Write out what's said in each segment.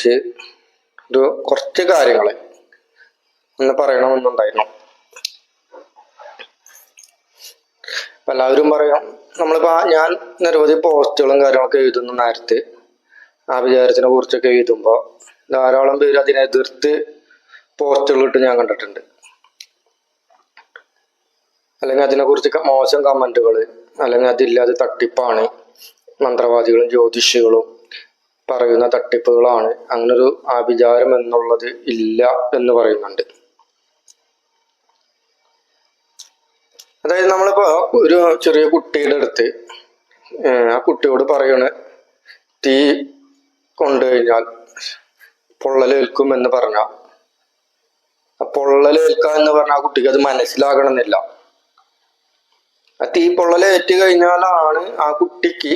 കുറിച്ച് ഒരു കുറച്ച് കാര്യങ്ങൾ ഒന്ന് പറയണമെന്നുണ്ടായിരുന്നു. എല്ലാവരും പറയാം നമ്മളിപ്പോ ഞാൻ നിരവധി പോസ്റ്റുകളും കാര്യങ്ങളൊക്കെ എഴുതുന്ന നേരത്തെ. ആ വിചാരത്തിനെ കുറിച്ചൊക്കെ എഴുതുമ്പോൾ ധാരാളം പേര് അതിനെ എതിർത്ത് പോസ്റ്റുകൾ ഇട്ട് ഞാൻ കണ്ടിട്ടുണ്ട്. അല്ലെങ്കിൽ അതിനെക്കുറിച്ച് മോശം കമന്റുകൾ അല്ലെങ്കിൽ അതില്ലാതെ തട്ടിപ്പാണ് മന്ത്രവാദികളും ജ്യോതിഷികളും പറയുന്ന തട്ടിപ്പുകളാണ്. അങ്ങനൊരു ആഭിചാരം എന്നുള്ളത് ഇല്ല എന്ന് പറയുന്നുണ്ട്. അതായത് നമ്മളിപ്പോ ഒരു ചെറിയ കുട്ടിയുടെ അടുത്ത് ആ കുട്ടിയോട് പറയണ തീ കൊണ്ടു കഴിഞ്ഞാൽ പൊള്ളലേൽക്കും എന്ന് പറഞ്ഞ. പൊള്ളലേൽക്കുക എന്ന് പറഞ്ഞ ആ കുട്ടിക്ക് അത് മനസ്സിലാകണമെന്നില്ല. ആ തീ പൊള്ളലേറ്റ് കഴിഞ്ഞാലാണ് ആ കുട്ടിക്ക്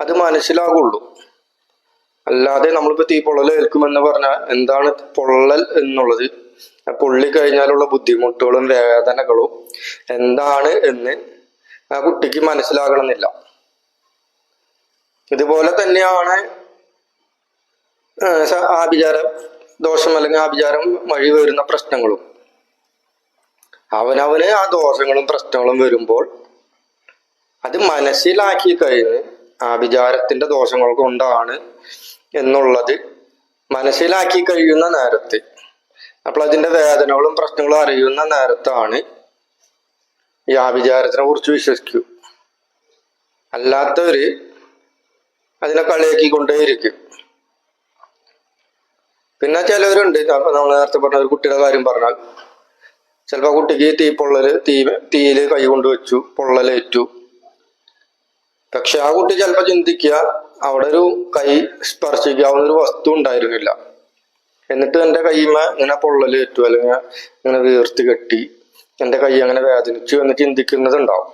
അത് മനസ്സിലാകുള്ളൂ. അല്ലാതെ നമ്മളിപ്പോ തീ പൊള്ളൽ ഏൽക്കുമെന്ന് പറഞ്ഞാൽ എന്താണ് പൊള്ളൽ എന്നുള്ളത്? പൊള്ളി കഴിഞ്ഞാലുള്ള ബുദ്ധിമുട്ടുകളും വേദനകളും എന്താണ് എന്ന് ആ കുട്ടിക്ക് മനസ്സിലാകണമെന്നില്ല. ഇതുപോലെ തന്നെയാണ് ആഭിചാര ദോഷം അല്ലെങ്കിൽ ആഭിചാരം വഴി വരുന്ന പ്രശ്നങ്ങളും. അവനവന് ആ ദോഷങ്ങളും പ്രശ്നങ്ങളും വരുമ്പോൾ അത് മനസ്സിലാക്കി കഴിഞ്ഞ് ആഭിചാരത്തിന്റെ ദോഷങ്ങൾ കൊണ്ടാണ് എന്നുള്ളത് മനസ്സിലാക്കി കഴിയുന്ന നേരത്ത്. അപ്പോൾ അതിന്റെ വേദനകളും പ്രശ്നങ്ങളും അറിയുന്ന നേരത്താണ് ഈ ആഭിചാരത്തിനെ കുറിച്ച് വിശ്വസിക്കൂ. അല്ലാത്തവര് അതിനെ കളിയാക്കിക്കൊണ്ടേയിരിക്കും. പിന്നെ ചിലവരുണ്ട്. അപ്പൊ നമ്മൾ നേരത്തെ പറഞ്ഞ ഒരു കുട്ടിയുടെ കാര്യം പറഞ്ഞാൽ ചിലപ്പോ കുട്ടിക്ക് തീ പൊള്ളൽ തീ തീയിൽ കൈ കൊണ്ട് വെച്ചു പൊള്ളലേറ്റു. പക്ഷെ ആ കുട്ടി ചിലപ്പോ ചിന്തിക്കുക അവിടെ ഒരു കൈ സ്പർശിക്കാവുന്ന ഒരു വസ്തു ഉണ്ടായിരുന്നില്ല. എന്നിട്ട് എന്റെ കൈമ ഇങ്ങനെ പൊള്ളലേറ്റു അല്ലെങ്കിൽ ഇങ്ങനെ വീർത്ത് കെട്ടി എന്റെ കൈ അങ്ങനെ വേദനിച്ചു എന്ന് ചിന്തിക്കുന്നതുണ്ടാവും.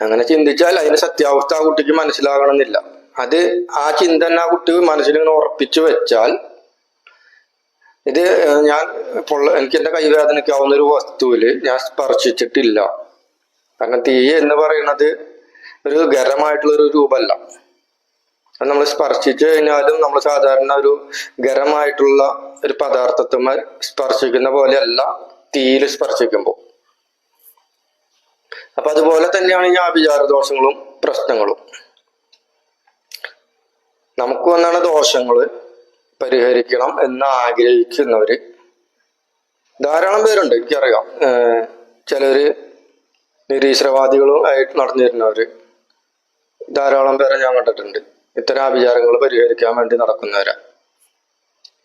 അങ്ങനെ ചിന്തിച്ചാൽ അതിന് സത്യാവസ്ഥ ആ കുട്ടിക്ക് മനസ്സിലാകണമെന്നില്ല. അത് ആ ചിന്ത ആ കുട്ടി മനസ്സിൽ ഇങ്ങനെ ഉറപ്പിച്ചു വെച്ചാൽ ഇത് ഞാൻ പൊള്ള എനിക്ക് എന്റെ കൈ വേദനയ്ക്കാവുന്ന ഒരു വസ്തുവിൽ ഞാൻ സ്പർശിച്ചിട്ടില്ല. കാരണം തീയ എന്ന് പറയുന്നത് ഒരു ഖരമായിട്ടുള്ള ഒരു രൂപമല്ല അത് നമ്മൾ സ്പർശിച്ചു കഴിഞ്ഞാലും നമ്മൾ സാധാരണ ഒരു ഖരമായിട്ടുള്ള ഒരു പദാർത്ഥത്തുമ്മ സ്പർശിക്കുന്ന പോലെയല്ല തീയിൽ സ്പർശിക്കുമ്പോൾ. അപ്പൊ അതുപോലെ തന്നെയാണ് ഈ ആഭിചാര ദോഷങ്ങളും പ്രശ്നങ്ങളും. നമുക്ക് വന്നാണ് ദോഷങ്ങൾ പരിഹരിക്കണം എന്ന് ആഗ്രഹിക്കുന്നവര്. ധാരാളം പേരുണ്ട് എനിക്കറിയാം. ചിലര് നിരീശ്വരവാദികളും ആയിട്ട് നടന്നു വരുന്നവര് ധാരാളം പേരെ ഞാൻ കണ്ടിട്ടുണ്ട്. ഇത്തരം ആഭിചാരങ്ങൾ പരിഹരിക്കാൻ വേണ്ടി നടക്കുന്നവരാ.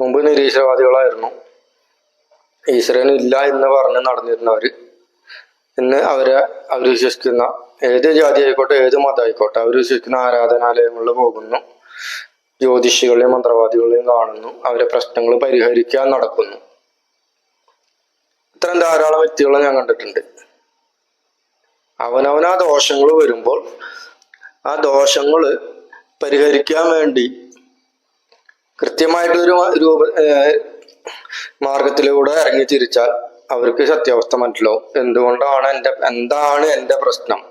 മുമ്പ് നിരീശ്വരവാദികളായിരുന്നു. ഈശ്വരൻ ഇല്ല എന്ന് പറഞ്ഞ് നടന്നിരുന്നവര്. ഇന്ന് അവരെ അവർ വിശ്വസിക്കുന്ന ഏത് ജാതി ആയിക്കോട്ടെ ഏത് മതം ആയിക്കോട്ടെ അവർ വിശ്വസിക്കുന്ന ആരാധനാലയങ്ങളിൽ പോകുന്നു. ജ്യോതിഷികളെയും മന്ത്രവാദികളെയും കാണുന്നു. അവരെ പ്രശ്നങ്ങൾ പരിഹരിക്കാൻ നടക്കുന്നു. ഇത്തരം ധാരാളം വ്യക്തികളെ ഞാൻ കണ്ടിട്ടുണ്ട്. അവനവനാ ദോഷങ്ങൾ വരുമ്പോൾ ആ ദോഷങ്ങൾ പരിഹരിക്കാൻ വേണ്ടി കൃത്യമായിട്ടൊരു രൂപ മാർഗത്തിലൂടെ ഇറങ്ങി തിരിച്ചാൽ അവർക്ക് സത്യാവസ്ഥ മനസ്സിലാവും. എന്തുകൊണ്ടാണ് എന്റെ എന്താണ് എന്റെ പ്രശ്നം?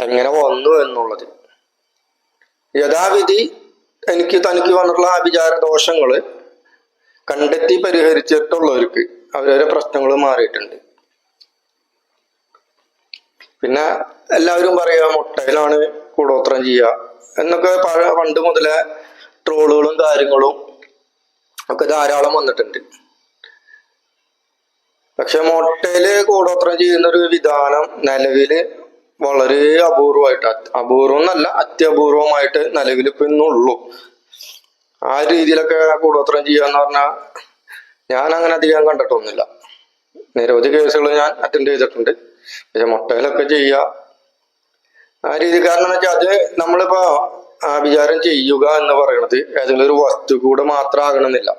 എങ്ങനെ വന്നു എന്നുള്ളത്. യഥാവിധി എനിക്ക് തനിക്ക് വന്നിട്ടുള്ള ആഭിചാര ദോഷങ്ങൾ കണ്ടെത്തി പരിഹരിച്ചിട്ടുള്ളവർക്ക് അവരവരെ പ്രശ്നങ്ങൾ മാറിയിട്ടുണ്ട്. പിന്നെ എല്ലാവരും പറയുക മുട്ടയിലാണ് കൂടോത്രം ചെയ്യുക എന്നൊക്കെ പഴ പണ്ട് മുതലേ ട്രോളുകളും കാര്യങ്ങളും ഒക്കെ ധാരാളം വന്നിട്ടുണ്ട്. പക്ഷെ മുട്ടയിൽ കൂടോത്രം ചെയ്യുന്ന ഒരു വിധാനം നിലവിൽ വളരെ അപൂർവമായിട്ട് അപൂർവം എന്നല്ല അത്യപൂർവമായിട്ട് നിലവിൽ ഇപ്പൊ ഇന്നുള്ളൂ. ആ രീതിയിലൊക്കെ കൂടോത്രം ചെയ്യാന്ന് പറഞ്ഞാൽ ഞാൻ അങ്ങനെ അധികം കണ്ടിട്ടൊന്നുമില്ല. നിരവധി കേസുകൾ ഞാൻ അറ്റൻഡ് ചെയ്തിട്ടുണ്ട്. പക്ഷെ മുട്ടയിലൊക്കെ ചെയ്യുക ആ രീതി കാരണം വെച്ചാൽ അത് നമ്മളിപ്പോ ആ വിചാരം ചെയ്യുക എന്ന് പറയുന്നത് ഏതെങ്കിലും ഒരു വസ്തു കൂടെ മാത്രം ആകണമെന്നില്ല.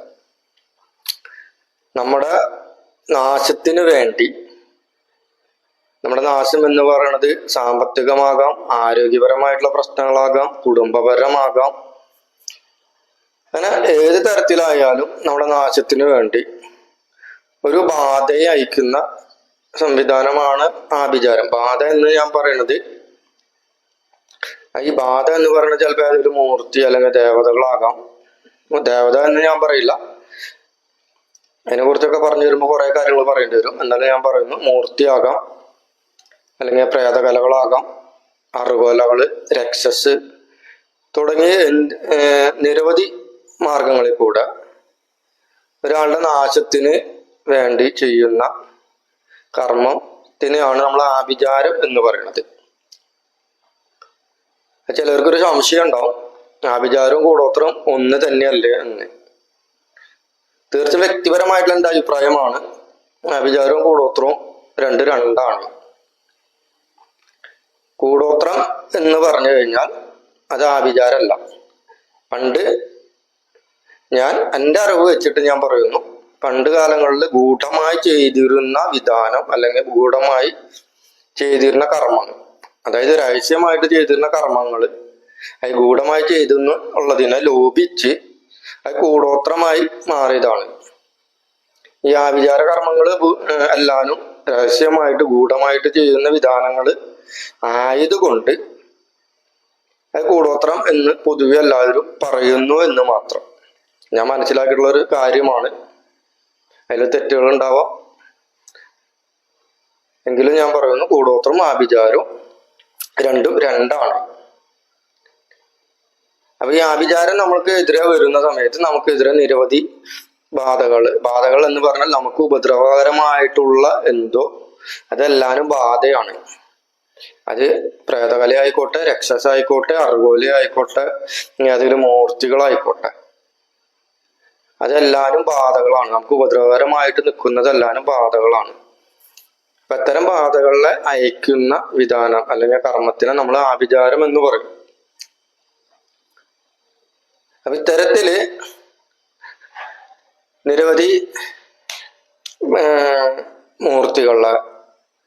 നമ്മുടെ നാശത്തിന് വേണ്ടി നമ്മുടെ നാശം എന്ന് പറയുന്നത് സാമ്പത്തികമാകാം ആരോഗ്യപരമായിട്ടുള്ള പ്രശ്നങ്ങളാകാം കുടുംബപരമാകാം. അങ്ങനെ ഏത് തരത്തിലായാലും നമ്മുടെ നാശത്തിന് വേണ്ടി ഒരു ബാധയെ അയക്കുന്ന സംവിധാനമാണ് ആഭിചാരം. ബാധ എന്ന് ഞാൻ പറയുന്നത് ഈ ബാധ എന്ന് പറയുന്നത് ചിലപ്പോൾ അതൊരു മൂർത്തി അല്ലെങ്കിൽ ദേവതകളാകാം. ദേവത എന്ന് ഞാൻ പറയില്ല. അതിനെ കുറിച്ചൊക്കെ പറഞ്ഞു വരുമ്പോൾ കുറെ കാര്യങ്ങൾ പറയേണ്ടി വരും. എന്നാലും ഞാൻ പറയുന്നു മൂർത്തിയാകാം അല്ലെങ്കിൽ പ്രേതകലകളാകാം അറുകോലകൾ രക്ഷസ് തുടങ്ങിയ നിരവധി മാർഗങ്ങളിൽ കൂടെ ഒരാളുടെ നാശത്തിന് വേണ്ടി ചെയ്യുന്ന കർമ്മത്തിനെയാണ് നമ്മൾ ആഭിചാരം എന്ന് പറയുന്നത് ചിലർക്കൊരു സംശയം ഉണ്ടാവും. ആഭിചാരവും കൂടോത്രം ഒന്ന് തന്നെയല്ലേ എന്ന്. തീർച്ച വ്യക്തിപരമായിട്ടുള്ള എന്റെ അഭിപ്രായമാണ്. ആഭിചാരവും കൂടോത്രവും രണ്ട് രണ്ടാണ്. കൂടോത്രം എന്ന് പറഞ്ഞു കഴിഞ്ഞാൽ അത് ആഭിചാരമല്ല. പണ്ട് ഞാൻ എന്റെ അറിവ് വെച്ചിട്ട് ഞാൻ പറയുന്നു പണ്ട് കാലങ്ങളിൽ ഗൂഢമായി ചെയ്തിരുന്ന വിധാനം അല്ലെങ്കിൽ ഗൂഢമായി ചെയ്തിരുന്ന കർമ്മങ്ങൾ. അതായത് രഹസ്യമായിട്ട് ചെയ്തിരുന്ന കർമ്മങ്ങൾ അത് ഗൂഢമായി ചെയ്തെന്ന് ഉള്ളതിനെ ലോപിച്ച് അത് കൂടോത്രമായി മാറിയതാണ്. ഈ ആവിചാര കർമ്മങ്ങൾ എല്ലാനും രഹസ്യമായിട്ട് ഗൂഢമായിട്ട് ചെയ്യുന്ന വിധാനങ്ങൾ ആയതുകൊണ്ട് അത് കൂടോത്രം എന്ന് പൊതുവെ എല്ലാവരും പറയുന്നു എന്ന് മാത്രം. ഞാൻ മനസ്സിലാക്കിയിട്ടുള്ള ഒരു കാര്യമാണ്. അതിൽ തെറ്റുകൾ ഉണ്ടാവാം എങ്കിലും ഞാൻ പറയുന്നു കൂടോത്രം ആഭിചാരവും രണ്ടും രണ്ടാണ്. അപ്പൊ ഈ ആഭിചാരം നമ്മൾക്ക് എതിരെ വരുന്ന സമയത്ത് നമുക്കെതിരെ നിരവധി ബാധകൾ ബാധകൾ എന്ന് പറഞ്ഞാൽ നമുക്ക് ഉപദ്രവകരമായിട്ടുള്ള എന്തോ അതെല്ലാനും ബാധയാണ്. അത് പ്രേതകലയായിക്കോട്ടെ രക്ഷസായിക്കോട്ടെ അറുകോലി ആയിക്കോട്ടെ അർഗോലി ആയിക്കോട്ടെ ഇനി അതിൽ മൂർത്തികളായിക്കോട്ടെ. അതെല്ലാനും ബാധകളാണ്. നമുക്ക് ഉപദ്രവകരമായിട്ട് നിൽക്കുന്നതെല്ലാവരും ബാധകളാണ്. അപ്പൊ അത്തരം ബാധകളെ അയക്കുന്ന വിധാനം അല്ലെങ്കിൽ കർമ്മത്തിനെ നമ്മൾ ആഭിചാരം എന്ന് പറയും. അപ്പൊ ഇത്തരത്തിൽ നിരവധി മൂർത്തികളെ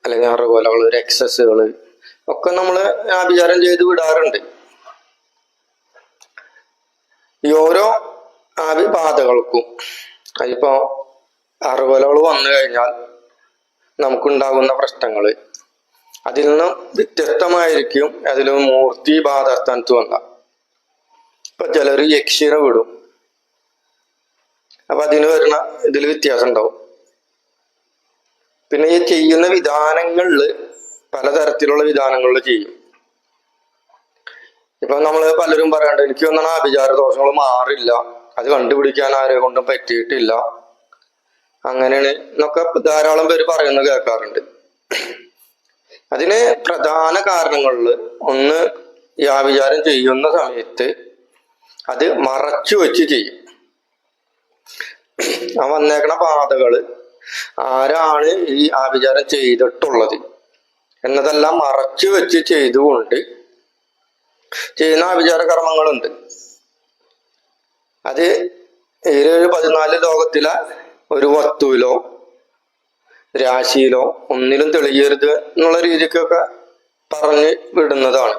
അല്ലെങ്കിൽ അറുകോലകൾ രക്ഷസുകൾ ഒക്കെ നമ്മൾ ആഭിചാരം ചെയ്ത് വിടാറുണ്ട്. ഈ ഓരോ ആവിബാധകൾക്കും അതിപ്പോ അറുകോലകൾ വന്നു കഴിഞ്ഞാൽ നമുക്കുണ്ടാകുന്ന പ്രശ്നങ്ങൾ. അതിൽ നിന്ന് വ്യത്യസ്തമായിരിക്കും അതിൽ മൂർത്തി ബാധസ്ഥാനത്ത് വന്ന ഇപ്പൊ ചിലർ യക്ഷിനെ വിടും. അപ്പൊ അതിന് വരുന്ന ഇതിൽ വ്യത്യാസം ഉണ്ടാവും. പിന്നെ ഈ ചെയ്യുന്ന വിധാനങ്ങളിൽ പലതരത്തിലുള്ള വിധാനങ്ങളിൽ ചെയ്യും. ഇപ്പൊ നമ്മൾ പലരും പറയാണ്ട് എനിക്ക് തോന്നണ ആഭിചാര ദോഷങ്ങൾ മാറില്ല. അത് കണ്ടുപിടിക്കാൻ ആരെ കൊണ്ടും പറ്റിയിട്ടില്ല. അങ്ങനെയാണ് എന്നൊക്കെ ധാരാളം പേര് പറയുന്നത് കേൾക്കാറുണ്ട്. അതിന് പ്രധാന കാരണങ്ങളിൽ ഒന്ന് ഈ ആവിചാരം ചെയ്യുന്ന സമയത്ത് അത് മറച്ചു വെച്ച് ചെയ്യും. ആ വന്നേക്കണ പാതകൾ ആരാണ് ഈ ആഭിചാരം ചെയ്തിട്ടുള്ളത് എന്നതെല്ലാം മറച്ചു വെച്ച് ചെയ്തുകൊണ്ട് ചെയ്യുന്ന ആഭിചാര കർമ്മങ്ങളുണ്ട്. അത് ഏഴ് പതിനാല് ലോകത്തിലെ ഒരു വസ്തുവിലോ രാശിയിലോ ഒന്നിലും തെളിയരുത് എന്നുള്ള രീതിക്കൊക്കെ പറഞ്ഞ് വിടുന്നതാണ്.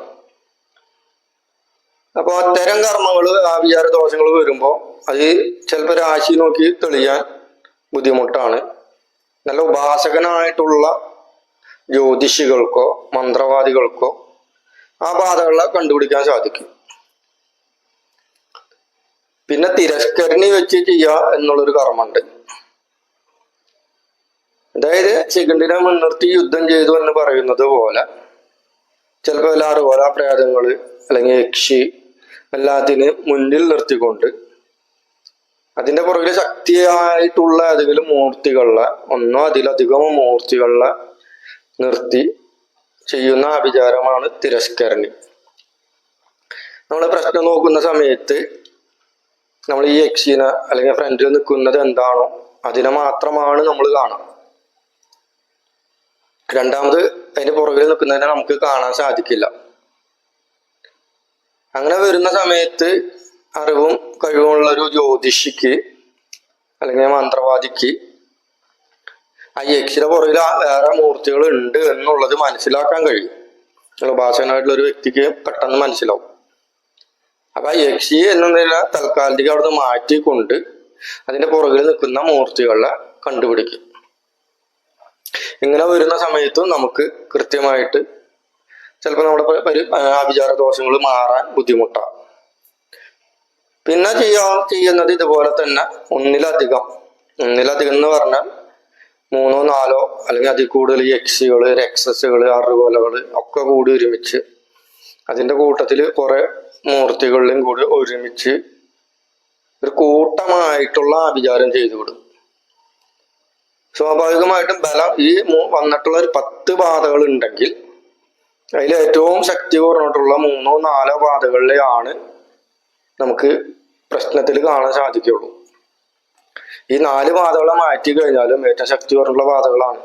അപ്പൊ അത്തരം കർമ്മങ്ങൾ വിചാര ദോഷങ്ങൾ വരുമ്പോൾ അത് ചിലപ്പോൾ രാശി നോക്കി തെളിയാൻ ബുദ്ധിമുട്ടാണ്. നല്ല ഉപാസകനായിട്ടുള്ള ജ്യോതിഷികൾക്കോ മന്ത്രവാദികൾക്കോ ആ ബാധകളെ കണ്ടുപിടിക്കാൻ സാധിക്കും. പിന്നെ തിരസ്കരണി വെച്ച് ചെയ്യുക എന്നുള്ളൊരു കർമ്മമുണ്ട് അതായത് ശിഖണ്ഡിനെ മുൻനിർത്തി യുദ്ധം ചെയ്തു എന്ന് പറയുന്നത് പോലെ ചിലപ്പോൾ എല്ലാ ഓരോ പ്രേതങ്ങൾ അല്ലെങ്കിൽ യക്ഷി എല്ലാത്തിന് മുന്നിൽ നിർത്തിക്കൊണ്ട് അതിന്റെ പുറകിൽ ശക്തിയായിട്ടുള്ള ഏതെങ്കിലും മൂർത്തികളിലെ ഒന്നോ അതിലധികമോ മൂർത്തികളിലെ നിർത്തി ചെയ്യുന്ന ആഭിചാരമാണ് തിരസ്കരണി. നമ്മൾ പ്രശ്നം നോക്കുന്ന സമയത്ത് നമ്മൾ ഈ എക്സിനെ അല്ലെങ്കിൽ ഫ്രണ്ടിൽ നിൽക്കുന്നത് എന്താണോ അതിനെ മാത്രമാണ് നമ്മൾ കാണുക. രണ്ടാമത് അതിന്റെ പുറകിൽ നിൽക്കുന്നതിനെ നമുക്ക് കാണാൻ സാധിക്കില്ല. അങ്ങനെ വരുന്ന സമയത്ത് അറിവും കഴിവുമുള്ള ഒരു ജ്യോതിഷിക്ക് അല്ലെങ്കിൽ മന്ത്രവാദിക്ക് ആ യക്ഷിയുടെ പുറകിൽ വേറെ മൂർത്തികൾ ഉണ്ട് എന്നുള്ളത് മനസ്സിലാക്കാൻ കഴിയും. ഉപാസകനായിട്ടുള്ള ഒരു വ്യക്തിക്ക് പെട്ടെന്ന് മനസ്സിലാവും. അപ്പൊ ആ യക്ഷി നില തൽക്കാലത്തേക്ക് അവിടുന്ന് മാറ്റിക്കൊണ്ട് അതിന്റെ പുറകിൽ നിൽക്കുന്ന മൂർത്തികളെ കണ്ടുപിടിക്കും. ഇങ്ങനെ വരുന്ന സമയത്തും നമുക്ക് കൃത്യമായിട്ട് ചിലപ്പോൾ നമ്മുടെ പരി ആഭിചാര ദോഷങ്ങൾ മാറാൻ ബുദ്ധിമുട്ടാണ്. പിന്നെ ചെയ്യാ ചെയ്യുന്നത് ഇതുപോലെ തന്നെ ഒന്നിലധികം. ഒന്നിലധികം എന്ന് പറഞ്ഞാൽ മൂന്നോ നാലോ അല്ലെങ്കിൽ അതിൽ കൂടുതൽ യക്ഷികൾ രക്സസുകൾ അറുകോലകൾ ഒക്കെ കൂടി ഒരുമിച്ച് അതിന്റെ കൂട്ടത്തിൽ കുറെ മൂർത്തികളിലും കൂടി ഒരുമിച്ച് ഒരു കൂട്ടമായിട്ടുള്ള ആഭിചാരം ചെയ്തു വിടും. സ്വാഭാവികമായിട്ടും ബലം ഈ വന്നിട്ടുള്ള ഒരു പത്ത് പാതകൾ ഉണ്ടെങ്കിൽ അതിൽ ഏറ്റവും ശക്തി കുറഞ്ഞിട്ടുള്ള മൂന്നോ നാലോ പാതകളിലെയാണ് നമുക്ക് പ്രശ്നത്തിൽ കാണാൻ സാധിക്കുള്ളൂ ഈ നാല് പാതകളെ മാറ്റി കഴിഞ്ഞാലും ഏറ്റവും ശക്തി കുറഞ്ഞുള്ള പാതകളാണ്.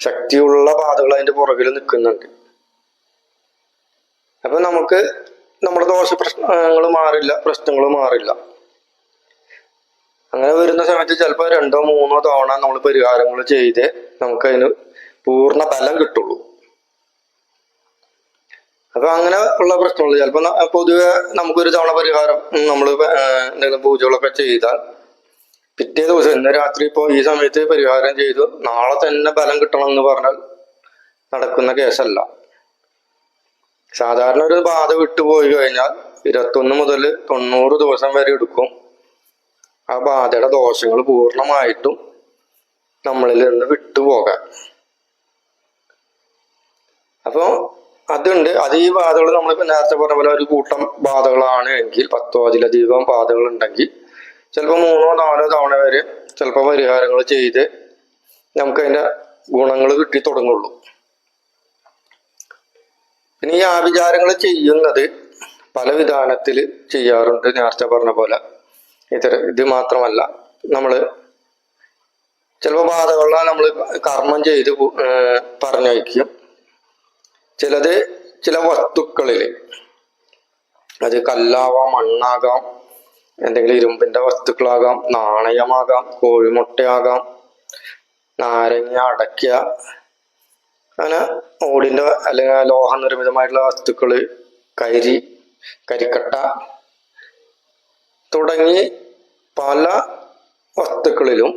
ശക്തിയുള്ള പാതകൾ അതിന്റെ പുറകിൽ നിൽക്കുന്നുണ്ട്. അപ്പൊ നമുക്ക് നമ്മുടെ ദോഷ പ്രശ്നങ്ങൾ മാറില്ല പ്രശ്നങ്ങൾ മാറില്ല. അങ്ങനെ വരുന്ന സമയത്ത് ചിലപ്പോൾ രണ്ടോ മൂന്നോ തവണ നമ്മൾ പരിഹാരങ്ങൾ ചെയ്ത് നമുക്ക് അതിന് പൂർണ ഫലം കിട്ടുള്ളൂ. അപ്പൊ അങ്ങനെ ഉള്ള പ്രശ്നങ്ങൾ ചിലപ്പോൾ പൊതുവെ നമുക്കൊരു തവണ പരിഹാരം നമ്മൾ എന്തെങ്കിലും പൂജകളൊക്കെ ചെയ്താൽ പിറ്റേ ദിവസം ഇന്ന് രാത്രി ഇപ്പോൾ ഈ സമയത്ത് പരിഹാരം ചെയ്തു നാളെ തന്നെ ഫലം കിട്ടണം എന്ന് പറഞ്ഞാൽ നടക്കുന്ന കേസല്ല. സാധാരണ ഒരു ബാധ വിട്ടുപോയി കഴിഞ്ഞാൽ ഇരുപത്തൊന്ന് മുതൽ തൊണ്ണൂറ് ദിവസം വരെ എടുക്കും. ആ ബാധയുടെ ദോഷങ്ങൾ പൂർണമായിട്ടും നമ്മളിൽ നിന്ന് വിട്ടുപോകാൻ. അപ്പോ അതുണ്ട്. അത് ഈ ബാധകൾ നേരത്തെ പറഞ്ഞ പോലെ ഒരു കൂട്ടം ബാധകളാണ് എങ്കിൽ പത്തോ അതിലധികം ബാധകൾ ഉണ്ടെങ്കിൽ ചിലപ്പോൾ മൂന്നോ നാലോ തവണ വരെ ചിലപ്പോൾ പരിഹാരങ്ങൾ ചെയ്ത് നമുക്ക് അതിന്റെ ഗുണങ്ങൾ കിട്ടി തുടങ്ങുള്ളൂ. പിന്നെ ഈ ആഭിചാരങ്ങൾ ചെയ്യുന്നത് പല വിധാനത്തിൽ ചെയ്യാറുണ്ട്. നേരത്തെ പറഞ്ഞ പോലെ ഇതര ഇത് മാത്രമല്ല നമ്മൾ ചിലപ്പോൾ ബാധകളെ നമ്മൾ കർമ്മം ചെയ്ത് പറഞ്ഞയക്കും. ചിലത് ചില വസ്തുക്കളിൽ അത് കല്ലാവാം മണ്ണാകാം എന്തെങ്കിലും ഇരുമ്പിന്റെ വസ്തുക്കളാകാം നാണയമാകാം കോഴിമുട്ടയാകാം നാരങ്ങ അടയ്ക്ക അങ്ങനെ ഓടിന്റെ അല്ലെങ്കിൽ ലോഹ നിർമ്മിതമായിട്ടുള്ള വസ്തുക്കൾ കരി കരിക്കട്ട തുടങ്ങി പല വസ്തുക്കളിലും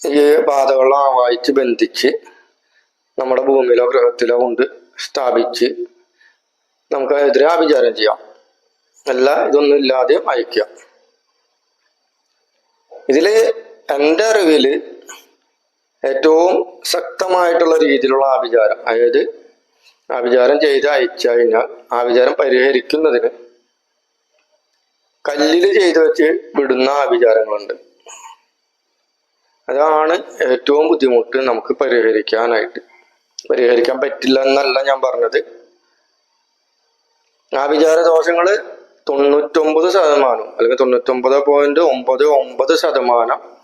ഈ ബാധകളെ വായിച്ച് ബന്ധിച്ച് നമ്മുടെ ഭൂമിയിലോ ഗ്രഹത്തിലോ കൊണ്ട് സ്ഥാപിച്ച് നമുക്ക് എതിരെ ആഭിചാരം ചെയ്യാം. അല്ല ഇതൊന്നും ഇല്ലാതെയും അയക്കാം ഇതിൽ എന്റെ അറിവിൽ ഏറ്റവും ശക്തമായിട്ടുള്ള രീതിയിലുള്ള ആഭിചാരം അതായത് ആഭിചാരം ചെയ്ത് അയച്ചു കഴിഞ്ഞാൽ ആഭിചാരം പരിഹരിക്കുന്നതിന് കല്ലിൽ ചെയ്തു വെച്ച് വിടുന്ന ആഭിചാരങ്ങളുണ്ട് അതാണ് ഏറ്റവും ബുദ്ധിമുട്ട് നമുക്ക് പരിഹരിക്കാനായിട്ട്. പരിഹരിക്കാൻ പറ്റില്ല എന്നല്ല ഞാൻ പറഞ്ഞത്. ആഭിചാര ദോഷങ്ങൾ തൊണ്ണൂറ്റൊമ്പത് ശതമാനം അല്ലെങ്കിൽ തൊണ്ണൂറ്റൊമ്പത് പോയിന്റ് ഒമ്പത് ഒമ്പത് ശതമാനം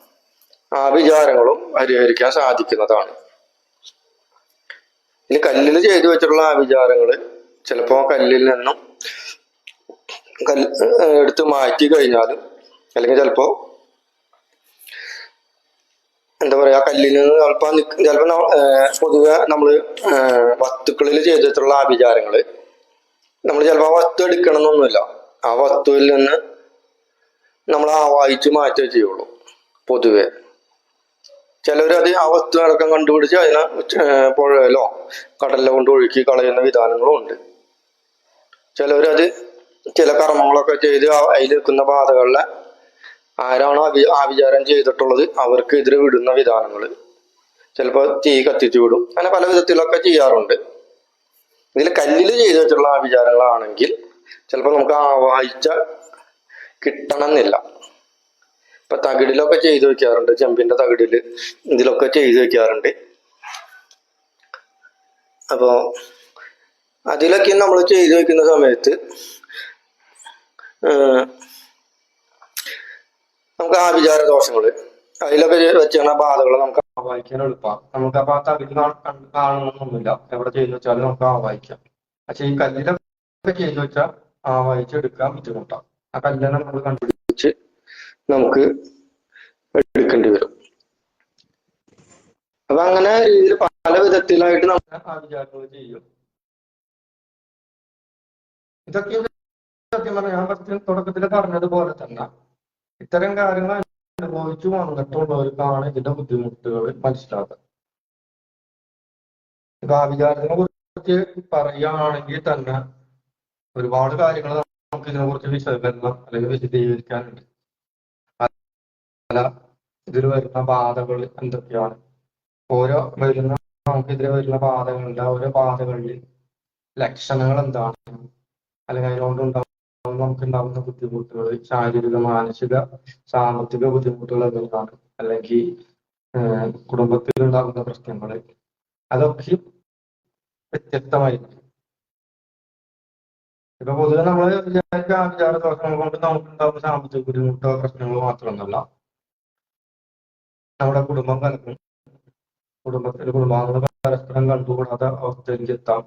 ആഭിചാരങ്ങളും പരിഹരിക്കാൻ സാധിക്കുന്നതാണ്. ഇനി കല്ലിൽ ചെയ്തു വെച്ചിട്ടുള്ള ആഭിചാരങ്ങൾ ചിലപ്പോ കല്ലിൽ നിന്നും കല്ല് എടുത്ത് മാറ്റി കഴിഞ്ഞാലും അല്ലെങ്കിൽ ചിലപ്പോ എന്താ പറയാ കല്ലിൽ നിന്ന് ചിലപ്പോ ചിലപ്പോ പൊതുവെ നമ്മൾ വസ്തുക്കളിൽ ചെയ്തിട്ടുള്ള ആഭിചാരങ്ങൾ നമ്മൾ ചിലപ്പോ ആ വസ്തു എടുക്കണം എന്നൊന്നുമില്ല ആ വസ്തുവിൽ നിന്ന് നമ്മൾ ആവാഹിച്ച് മാറ്റേ ചെയ്യുള്ളൂ പൊതുവെ. ചിലവരത് ആ വസ്തു അടക്കം കണ്ടുപിടിച്ച് അതിനെ പുഴയിലോ കടലിലോ കൊണ്ട് ഒഴുക്കി കളയുന്ന വിധാനങ്ങളും ഉണ്ട്. ചിലവരത് ചില കർമ്മങ്ങളൊക്കെ ചെയ്ത് ആ- അതിൽ നിൽക്കുന്ന ബാധകളിലെ ആരാണോ അഭി വിചാരം ചെയ്തിട്ടുള്ളത് അവർക്ക് എതിരെ വിടുന്ന വിധാനങ്ങൾ ചിലപ്പോൾ തീ കത്തിച്ചു വിടും. അങ്ങനെ പല വിധത്തിലൊക്കെ ചെയ്യാറുണ്ട്. ഇതിൽ കല്ലിൽ ചെയ്തു വെച്ചിട്ടുള്ള ആഭിചാരങ്ങളാണെങ്കിൽ ചിലപ്പോൾ നമുക്ക് ആവാഹിച്ച കിട്ടണമെന്നില്ല. ഇപ്പൊ തകിടിലൊക്കെ ചെയ്ത് വെക്കാറുണ്ട് ചെമ്പിന്റെ തകിടിൽ ഇതിലൊക്കെ ചെയ്ത് വെക്കാറുണ്ട്. അപ്പോ അതിലൊക്കെ നമ്മൾ ചെയ്ത് വെക്കുന്ന സമയത്ത് നമുക്ക് നമുക്ക് ആഭിചാര ദോഷങ്ങൾ അതിലൊക്കെ വെച്ചാണ് ആ ബാധകൾ നമുക്ക് വായിക്കാൻ എളുപ്പമാണ് നമുക്ക് അപ്പൊ ആ തകിട് കാണണമെന്നൊന്നുമില്ല എവിടെ ചെയ്ത് വെച്ചാലും നമുക്ക് ആവാഹിക്കാം. പക്ഷെ ഈ കല്ലിലൊക്കെ ചെയ്ത് വെച്ചാൽ ആവാഹിച്ചെടുക്കാൻ ബുദ്ധിമുട്ടാണ് ആ കല്ലിനെ നമ്മൾ കണ്ടുപിടിക്കും നമുക്ക് എടുക്കേണ്ടി വരും. അപ്പൊ അങ്ങനെ രീതിയിൽ പല വിധത്തിലായിട്ട് നമ്മൾ ചെയ്യും. ഇതൊക്കെ തുടക്കത്തിൽ പറഞ്ഞതുപോലെ തന്നെ. ഇത്തരം കാര്യങ്ങൾ അനുഭവിച്ചു വന്നിട്ടുള്ളവർക്കാണ് ഇതിന്റെ ബുദ്ധിമുട്ടുകൾ മനസ്സിലാക്കുക ഇപ്പൊ കുറിച്ച് പറയുകയാണെങ്കിൽ തന്നെ ഒരുപാട് കാര്യങ്ങൾ നമുക്ക് ഇതിനെ കുറിച്ച് വിശകലനം അല്ലെങ്കിൽ വിശദീകരിക്കാനുണ്ട്. പല ഇതിൽ വരുന്ന ബാധകൾ എന്തൊക്കെയാണ്? ഓരോ വരുന്ന നമുക്ക് ഇതിൽ വരുന്ന ബാധകളുണ്ട് ഓരോ ബാധകളിൽ ലക്ഷണങ്ങൾ എന്താണ്? അല്ലെങ്കിൽ അതിനോട് ഉണ്ടാവുന്ന നമുക്ക് ഉണ്ടാകുന്ന ബുദ്ധിമുട്ടുകൾ ശാരീരിക മാനസിക സാമ്പത്തിക ബുദ്ധിമുട്ടുകൾ എന്തൊക്കെയാണ് അല്ലെങ്കിൽ കുടുംബത്തിൽ ഉണ്ടാകുന്ന പ്രശ്നങ്ങൾ അതൊക്കെ വ്യത്യസ്തമായിരിക്കും. ഇപ്പൊ പൊതുവെ നമ്മൾ വിചാരിച്ച വിചാര ദോഷങ്ങൾ കൊണ്ട് നമുക്കുണ്ടാകുന്ന സാമ്പത്തിക ബുദ്ധിമുട്ടോ പ്രശ്നങ്ങളോ മാത്രമൊന്നുമല്ല. നമ്മുടെ കുടുംബം കലക്കും. കുടുംബത്തിൽ കുടുംബാംഗങ്ങൾ പരസ്പരം കണ്ടുകൂടാത്ത അവസ്ഥയിലേക്ക് എത്താം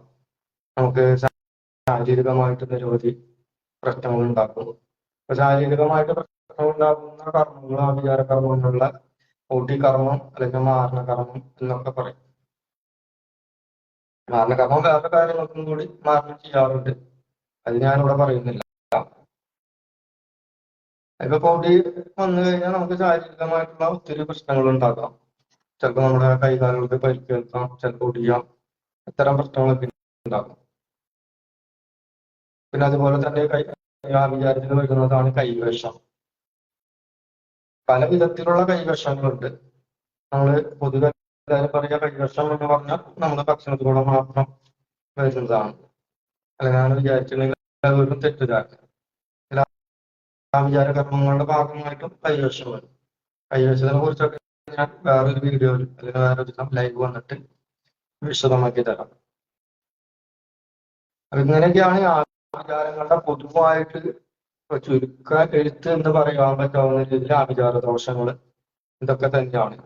നമുക്ക് ശാരീരികമായിട്ട് നിരവധി പ്രശ്നങ്ങൾ ഉണ്ടാക്കും അപ്പൊ ശാരീരികമായിട്ട് പ്രശ്നം ഉണ്ടാകുന്ന കർമ്മങ്ങൾ ആ വിചാര ഊട്ടി കർമ്മം അല്ലെങ്കിൽ മാരണകർമ്മം എന്നൊക്കെ പറയും. മാരണകർമ്മം വേറെ കാര്യങ്ങൾക്കും കൂടി മാരണം ചെയ്യാറുണ്ട്. അത് ഞാനിവിടെ പറയുന്നില്ല. ഇപ്പൊ പൊടി വന്നു കഴിഞ്ഞാൽ നമുക്ക് ശാരീരികമായിട്ടുള്ള ഒത്തിരി പ്രശ്നങ്ങൾ ഉണ്ടാകാം. ചിലപ്പോൾ നമ്മുടെ കൈകാലുകൾക്ക് പരിക്കേൽക്കാം ചിലപ്പോൾ ഒടിയാം ഇത്തരം പ്രശ്നങ്ങളൊക്കെ ഉണ്ടാകും. പിന്നെ അതുപോലെ തന്നെ കൈ വിചാരത്തിൽ വരുന്നതാണ് കൈവശം. പല വിധത്തിലുള്ള കൈവശങ്ങളുണ്ട്. നമ്മൾ പൊതുവെ എല്ലാവരും പറയുക കൈവശം എന്ന് പറഞ്ഞാൽ നമ്മുടെ ഭക്ഷണത്തിലൂടെ മാത്രം വരുന്നതാണ്. അല്ലെങ്കിൽ ഞാൻ വിചാരിച്ചിട്ടുണ്ടെങ്കിൽ അതൊരു തെറ്റിദ്ധാരണ. ആ വിചാര കർമ്മങ്ങളുടെ ഭാഗമായിട്ടും കൈവശം വരും. കൈവശത്തിനെ കുറിച്ചൊക്കെ ഞാൻ വേറൊരു വീഡിയോയിൽ അല്ലെങ്കിൽ വേറൊരു ലൈവ് വന്നിട്ട് വിശദമാക്കി തരാം. ഇങ്ങനെയൊക്കെയാണ് ആചാരങ്ങളുടെ പൊതുവായിട്ട് ചുരുക്ക എഴുത്ത് എന്ന് പറയാൻ പറ്റാവുന്ന രീതിയിൽ ആചാര ദോഷങ്ങൾ ഇതൊക്കെ തന്നെയാണ്.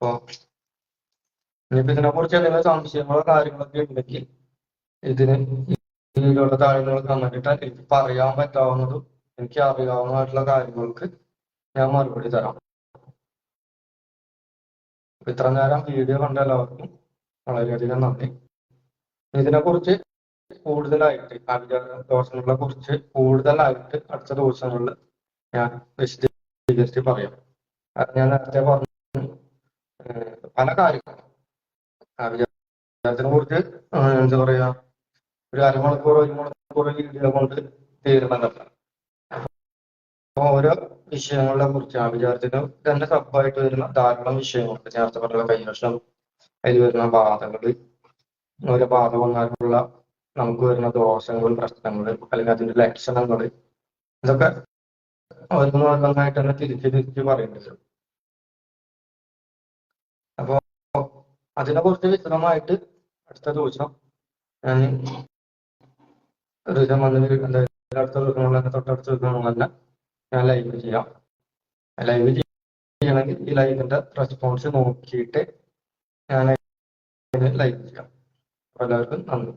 അപ്പോ ഇനിയിപ്പോ ഇതിനെ കുറിച്ച് എന്തെങ്കിലും സംശയങ്ങളോ കാര്യങ്ങളൊക്കെ ഉണ്ടെങ്കിൽ ഇതിന് ഇതിലുള്ള താഴെയുള്ള കമന്റ് ഇട്ടാൽ എനിക്ക് പറയാൻ പറ്റാവുന്നതും എനിക്ക് അറിയാവുന്നതായിട്ടുള്ള കാര്യങ്ങൾക്ക് ഞാൻ മറുപടി തരാം. ഇത്ര നേരം വീഡിയോ കണ്ട എല്ലാവർക്കും വളരെയധികം നന്ദി. ഇതിനെ കുറിച്ച് കൂടുതലായിട്ട് ദോഷങ്ങളെ കുറിച്ച് കൂടുതലായിട്ട് അടുത്ത ദിവസങ്ങളിൽ ഞാൻ വിശദീകരിച്ച് പറയാം. ഞാൻ നേരത്തെ പറഞ്ഞു പല കാര്യങ്ങളും ആചാരത്തിനെ കുറിച്ച് ഏഹ് എന്താ പറയാ ഒരു അരമണിക്കൂറോ ഒരു മണിക്കൂറോ വീഡിയോ കൊണ്ട് തീരുമാനം ഓരോ വിഷയങ്ങളെ കുറിച്ച് ആ വിചാരത്തിന് തന്നെ സബായിട്ട് വരുന്ന ധാരാളം വിഷയങ്ങളുണ്ട് നേരത്തെ പറഞ്ഞ കൈവശം അതിൽ വരുന്ന ബാധകൾ ഓരോ ബാധ നമുക്ക് വരുന്ന ദോഷങ്ങൾ പ്രശ്നങ്ങൾ അല്ലെങ്കിൽ അതിന്റെ ലക്ഷണങ്ങൾ ഇതൊക്കെ ഓരോന്നോരോന്നായിട്ട് തന്നെ തിരിച്ച് തിരിച്ച് പറയേണ്ടി വരും. അപ്പോ അതിനെ കുറിച്ച് വിശദമായിട്ട് അടുത്ത ദിവസം ഞാൻ ഋതം വന്ന് എന്തായാലും അടുത്ത തന്നെ തൊട്ടടുത്ത ദിവസങ്ങളല്ല ഞാൻ ലൈവ് ചെയ്യാം. ലൈവ് ചെയ്യണമെങ്കിൽ ഈ ലൈവിന്റെ റെസ്പോൺസ് നോക്കിയിട്ട് ഞാൻ ലൈവ് ചെയ്യാം. എല്ലാവർക്കും നന്ദി.